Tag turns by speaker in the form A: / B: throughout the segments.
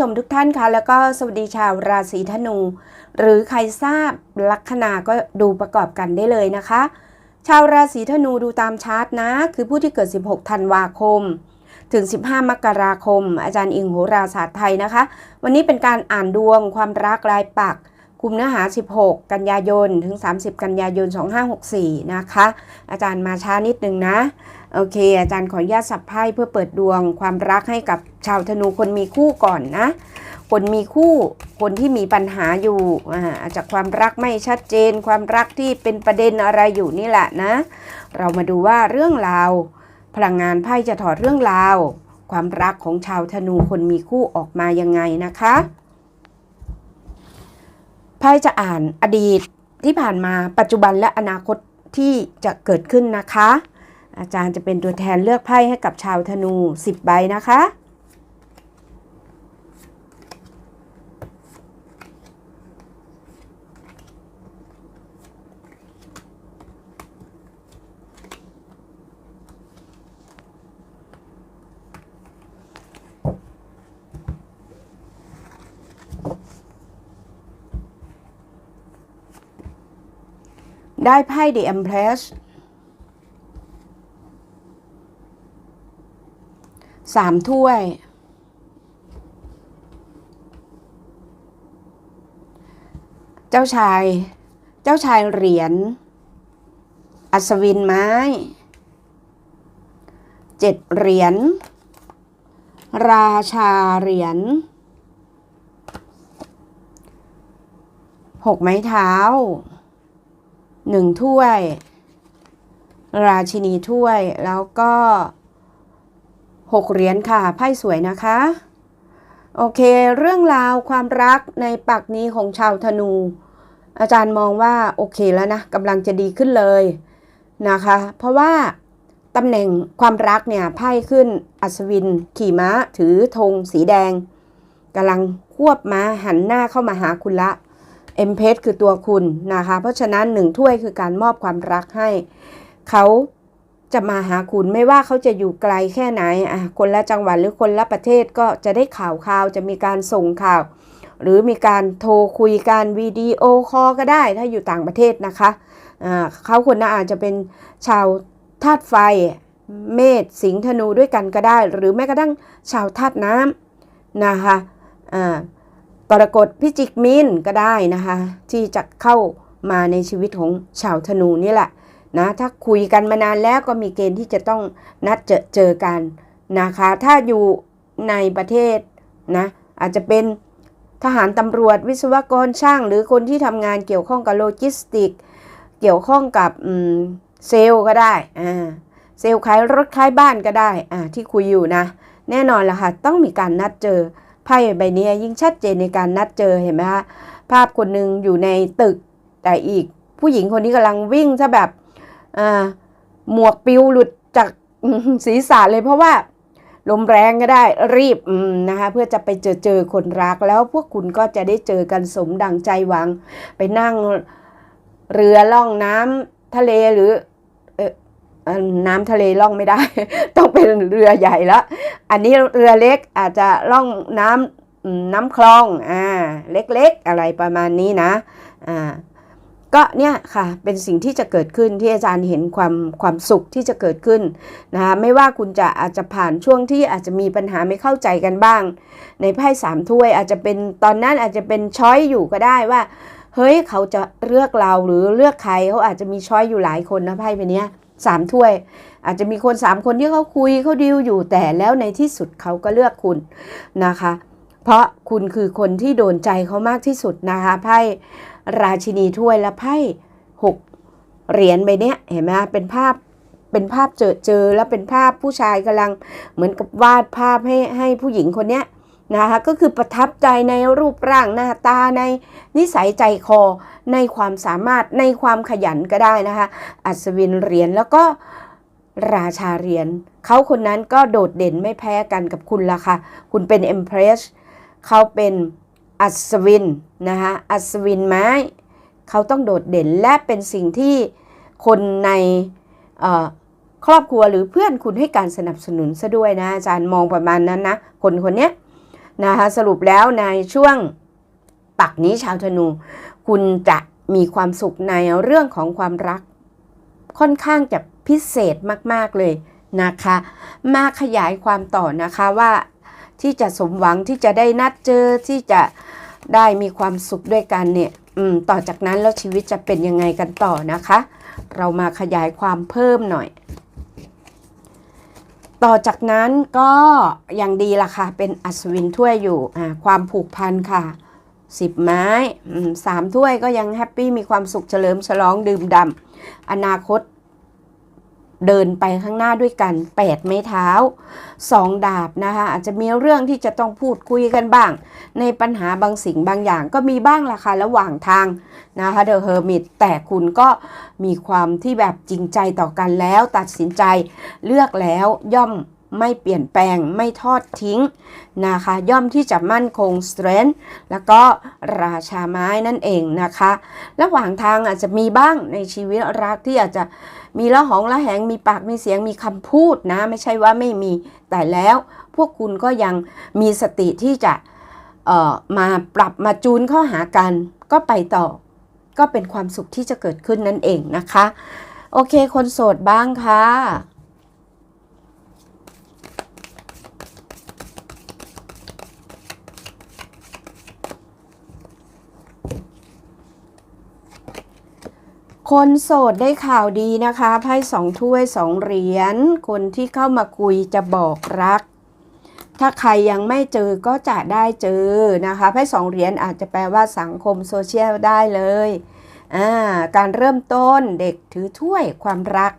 A: ชมทุกท่านค่ะ แล้วก็สวัสดีชาวราศีธนู หรือใครทราบลัคนาก็ดูประกอบกันได้เลยนะคะ ชาวราศีธนูดูตามชาร์ตนะ คือผู้ที่เกิด 16 ธันวาคม ถึง 15 มกราคม อาจารย์อิงโหราศาสตร์ไทยนะคะ วันนี้เป็นการอ่านดวงความรักรายปักกลุ่มเนื้อหา 16 กันยายน ถึง 30 กันยายน 2564 นะคะ อาจารย์มาช้านิดนึงนะ โอเค อาจารย์ขออนุญาตสับไพ่เพื่อเปิดดวงความรักให้กับชาวธนูคนมีคู่ก่อนนะ คนมีคู่คนที่มีปัญหาอยู่อาอาจจะความรักไม่ชัดเจน ความรักที่เป็นประเด็นอะไรอยู่นี่แหละนะ เรามาดูว่าเรื่องราว พลังงานไพ่จะถอดเรื่องราว ความรักของชาวธนูคนมีคู่ออกมายังไงนะคะไพ่จะอ่านอดีตที่ผ่านมาปัจจุบันและอนาคตที่จะเกิดขึ้นนะคะ อาจารย์จะเป็นตัวแทนเลือกไพ่ให้กับชาวธนู 10 ใบนะคะได้ไพ่ The Empress สามถ้วย เจ้าชาย เจ้าชายเหรียญ อัศวินไม้เจ็ดเหรียญ ราชาเหรียญหกไม้เท้าหนึ่งถ้วย ราชินีถ้วยแล้วก็ หกเหรียญค่ะไพ่สวยนะคะ โอเค เรื่องราวความรักในปักนี้ของชาวธนู อาจารย์มองว่าโอเคแล้วนะกำลังจะดีขึ้นเลยนะคะ เพราะว่าตำแหน่งความรักเนี่ยไพ่ขึ้นอัศวิน ขี่ม้าถือธงสีแดงกำลังควบม้าหันหน้าเข้ามาหาคุณละเอ็มเพสคือตัวคุณนะคะ เพราะฉะนั้นหนึ่งถ้วยคือการมอบความรักให้ เขา จะมาหาคุณไม่ว่าเขาจะอยู่ไกลแค่ไหนอะคนละจังหวัดหรือคนละประเทศก็จะได้ข่าวข่าวจะมีการส่งข่าว หรือมีการโทรคุยการวิดีโอคอลก็ได้ถ้าอยู่ต่างประเทศนะคะอ่าเขาคนนั้นอาจจะเป็นชาวธาตุไฟ เมษสิงห์ธนูด้วยกันก็ได้ หรือแม้กระทั่งชาวธาตุน้ำนะคะอ่ากรกฎพิจิกมินก็ได้นะคะ ที่จะเข้ามาในชีวิตของชาวธนูนี่แหละ นะถ้าคุยกันมานานแล้วก็มีเกณฑ์ที่จะต้องนัดเจอเจอกันนะคะ ถ้าอยู่ในประเทศนะอาจจะเป็นทหารตำรวจวิศวกรช่าง หรือคนที่ทำงานเกี่ยวข้องกับโลจิสติก เกี่ยวข้องกับเซลก็ได้เซลขายรถขายบ้านก็ได้อ่าที่คุยอยู่นะ แน่นอนละค่ะต้องมีการนัดเจอไพ่ใบนี้ยิ่งชัดเจนในการนัดเจอเห็นไหมคะภาพคนหนึ่งอยู่ในตึก แต่อีกผู้หญิงคนนี้กำลังวิ่งซะแบบ หมวกปิวหลุดจากศีรษะเลยเพราะว่าลมแรงก็ได้รีบนะคะเพื่อจะไปเจอเจอคนรักแล้วพวกคุณก็จะได้เจอกันสมดังใจหวัง ไปนั่งเรือล่องน้ำทะเลหรือน้ำทะเลล่องไม่ได้ ต้องเป็นเรือใหญ่ล้วอันนี้เรือเล็กอาจจะล่องน้ำน้ำคลองอ่าเล็กๆอะไรประมาณนี้นะอ่า ก็เนี่ยค่ะเป็นสิ่งที่จะเกิดขึ้นที่อาจารย์เห็นความความสุขที่จะเกิดขึ้นนะคะไม่ว่าคุณจะอาจจะผ่านช่วงที่อาจจะมีปัญหาไม่เข้าใจกันบ้าง ในไพ่สามถ้วยอาจจะเป็นตอนนั้นอาจจะเป็นช้อยอยู่ก็ได้ว่า เฮ้ยเขาจะเลือกเราหรือเลือกใครเขาอาจจะมีช้อยอยู่หลายคนนะไพ่ใบนี้สามถ้วย อาจจะมีคนสามคนที่เขาคุยเขาดิวอยู่แต่แล้วในที่สุดเขาก็เลือกคุณนะคะ เพราะคุณคือคนที่โดนใจเขามากที่สุดนะคะไพ่ ราชินีถ้วยและไพ่หกเหรียญใบเนี้ยเห็นไหมเป็นภาพเป็นภาพเจอเจอแล้วเป็นภาพผู้ชายกำลังเหมือนกับวาดภาพให้ให้ผู้หญิงคนเนี้ยนะคะก็คือประทับใจในรูปร่างหน้าตาในนิสัยใจคอในความสามารถในความขยันก็ได้นะคะ อัศวินเหรียญแล้วก็ราชาเหรียญเขาคนนั้นก็โดดเด่นไม่แพ้กันกับคุณละค่ะ คุณเป็นเอ็มเพรสเขาเป็น อัศวินนะคะอัศวินไม้ เขาต้องโดดเด่นและเป็นสิ่งที่คนในครอบครัวหรือเพื่อนคุณให้การสนับสนุนซะด้วยนะอาจารย์มองประมาณนั้นนะคนคนนี้นะคะสรุปแล้วในช่วงปักนี้ชาวธนู คุณจะมีความสุขในเรื่องของความรัก ค่อนข้างจะพิเศษมาก ๆ เลยนะคะ มาขยายความต่อนะคะว่า ที่จะสมหวังที่จะได้นัดเจอที่จะได้มีความสุขด้วยกันเนี่ยต่อจากนั้นแล้วชีวิตจะเป็นยังไงกันต่อนะคะ เรามาขยายความเพิ่มหน่อย ต่อจากนั้นก็ยังดีล่ะค่ะ เป็นอัศวินถ้วยอยู่ความผูกพันค่ะสิบไม้สามถ้วยก็ยังแฮปปี้มีความสุขเฉลิมฉลองดื่มด่ำอนาคต เดินไปข้างหน้าด้วยกันแปดไม้เท้าสองดาบนะคะอาจจะมีเรื่องที่จะต้องพูดคุยกันบ้าง ในปัญหาบางสิ่งบางอย่างก็มีบ้างล่ะค่ะระหว่างทางนะคะเดอะเฮอร์มิตแต่คุณก็มีความที่แบบจริงใจต่อกันแล้ว ตัดสินใจเลือกแล้วย่อม ไม่เปลี่ยนแปลงไม่ทอดทิ้งนะคะ ย่อมที่จะมั่นคง strength แล้วก็ราชาไม้นั่นเองนะคะ ระหว่างทางอาจจะมีบ้างในชีวิตรักที่อาจจะมีละหองละแหงมีปากมีเสียงมีคำพูดนะ ไม่ใช่ว่าไม่มีแต่แล้วพวกคุณก็ยังมีสติที่จะเอ่อมาปรับมาจูนข้าหากันก็ไปต่อ ก็เป็นความสุขที่จะเกิดขึ้นนั่นเองนะคะ โอเคคนโสดบ้างค่ะ คนโสดได้ข่าวดีนะคะไพ่สองถ้วยสองเหรียญคนที่เข้ามาคุยจะบอกรัก ถ้าใครยังไม่เจอก็จะได้เจอนะคะไพ่สองเหรียญอาจจะแปลว่าสังคมโซเชียลได้เลยอ่าการเริ่มต้นเด็กถือถ้วยความรัก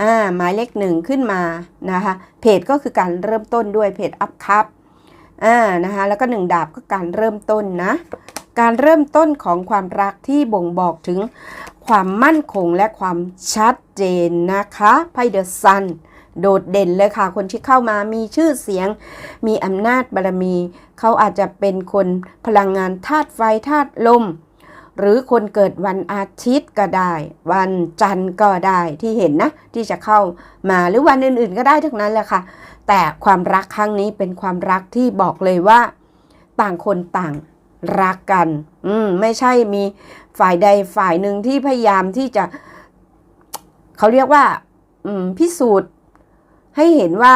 A: อ่าหมายเลขหนึ่งขึ้นมานะคะเพจก็คือการเริ่มต้นด้วยเพจอัพคัพอ่านะคะแล้วก็หนึ่งดาบก็การเริ่มต้นนะการเริ่มต้นของความรักที่บ่งบอกถึง ความมั่นคงและความชัดเจนนะคะไพ่เดอะซันโดดเด่นเลยค่ะ คนที่เข้ามามีชื่อเสียง มีอำนาจบารมี เขาอาจจะเป็นคนพลังงานธาตุไฟธาตุลม หรือคนเกิดวันอาทิตย์ก็ได้ วันจันทร์ก็ได้ที่เห็นนะ ที่จะเข้ามาหรือวันอื่นๆก็ได้ทั้งนั้นแหละค่ะ แต่ความรักครั้งนี้เป็นความรักที่บอกเลยว่า ต่างคนต่างรักกัน อืมไม่ใช่มีฝ่ายใดฝ่ายหนึ่งที่พยายามที่จะ เขาเรียกว่า อืม พิสูจน์ ให้เห็นว่า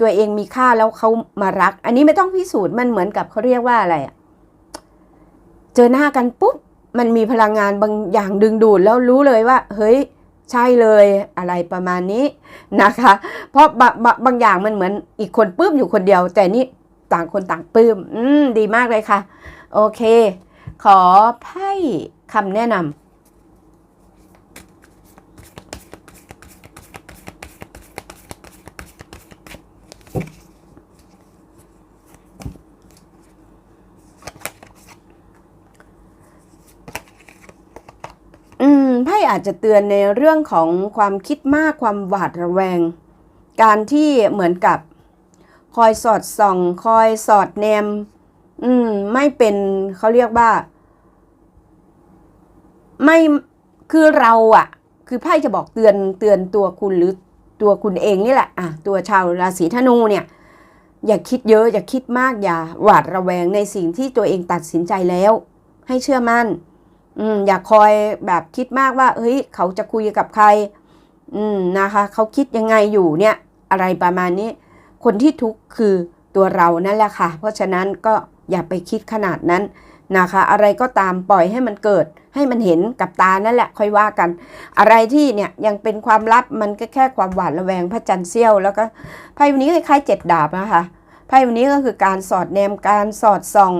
A: ตัวเองมีค่าแล้วเขามารัก อันนี้ไม่ต้องพิสูจน์มันเหมือนกับเขาเรียกว่าอะไรอะเจอหน้ากันปุ๊บมันมีพลังงานบางอย่างดึงดูดแล้วรู้เลยว่า เฮ้ย ใช่เลยอะไรประมาณนี้นะคะ เพราะบางบางบางอย่างมันเหมือนอีกคนปื้มอยู่คนเดียว แต่นี่ต่างคนต่างปื้ม อืมดีมากเลยค่ะ โอเค ขอไพ่คำแนะนำอืมไพ่อาจจะเตือนในเรื่องของความคิดมากความหวาดระแวง การที่เหมือนกับ คอยสอดส่อง คอยสอดแนม อืม ไม่เป็นเขาเรียกว่า ไม่คือเราอะคือไพ่จะบอกเตือนเตือนตัวคุณหรือตัวคุณเองนี่แหละอะตัวชาวราศีธนูเนี่ย อย่าคิดเยอะ อย่าคิดมากอย่าหวาดระแวงในสิ่งที่ตัวเองตัดสินใจแล้ว ให้เชื่อมั่น อืม อย่าคอยแบบคิดมากว่าเฮ้ยเขาจะคุยกับใคร อืมนะคะเขาคิดยังไงอยู่เนี่ย อะไรประมาณนี้ คนที่ทุกข์คือตัวเรานั่นแหละค่ะ เพราะฉะนั้นก็ อย่าไปคิดขนาดนั้นนะคะ อะไรก็ตามปล่อยให้มันเกิด ให้มันเห็นกับตานั่นแหละค่อยว่ากัน อะไรที่เนี่ยยังเป็นความลับมันก็แค่ความหวาดระแวงพระจันทร์เสี้ยวแล้วก็ไพ่วันนี้คล้ายๆเจ็ดดาบนะคะไพ่วันนี้ก็คือการสอดแนมการสอดส่อง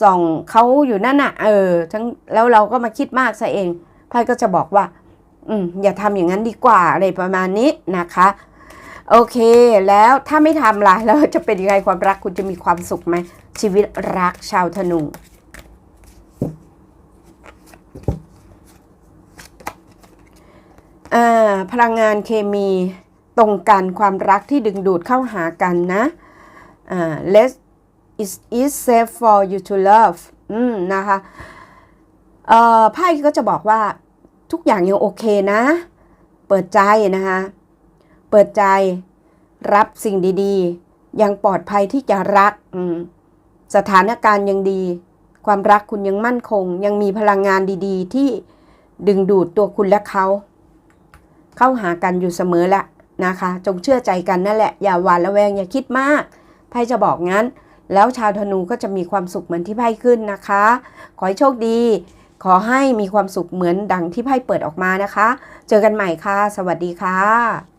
A: ส่องเขาอยู่นั่นน่ะเออทั้งแล้วเราก็มาคิดมากซะเองไพ่ก็จะบอกว่า อืมอย่าทำอย่างนั้นดีกว่าอะไรประมาณนี้นะคะโอเค แล้วถ้าไม่ทำล่ะแล้วจะเป็นยังไงความรักคุณจะมีความสุขไหม ชีวิตรักชาวธนู พลังงานเคมีตรงกันความรักที่ดึงดูดเข้าหากันนะ let's is is safe for you to love อืมนะคะไพ่ก็จะบอกว่าทุกอย่างยังโอเคนะ เปิดใจนะคะ เปิดใจรับสิ่งดีๆ ยังปลอดภัยที่จะรัก อืม สถานการณ์ยังดี ความรักคุณยังมั่นคง ยังมีพลังงานดีๆ ที่ดึงดูดตัวคุณและเขา เข้าหากันอยู่เสมอแหละนะคะ จงเชื่อใจกันนั่นแหละ อย่าหวาดระแวงอย่าคิดมากไพ่จะบอกงั้น แล้วชาวธนูก็จะมีความสุขเหมือนที่ไพ่ขึ้นนะคะ ขอให้โชคดี ขอให้มีความสุขเหมือนดังที่ไพ่เปิดออกมานะคะ เจอกันใหม่ค่ะ สวัสดีค่ะ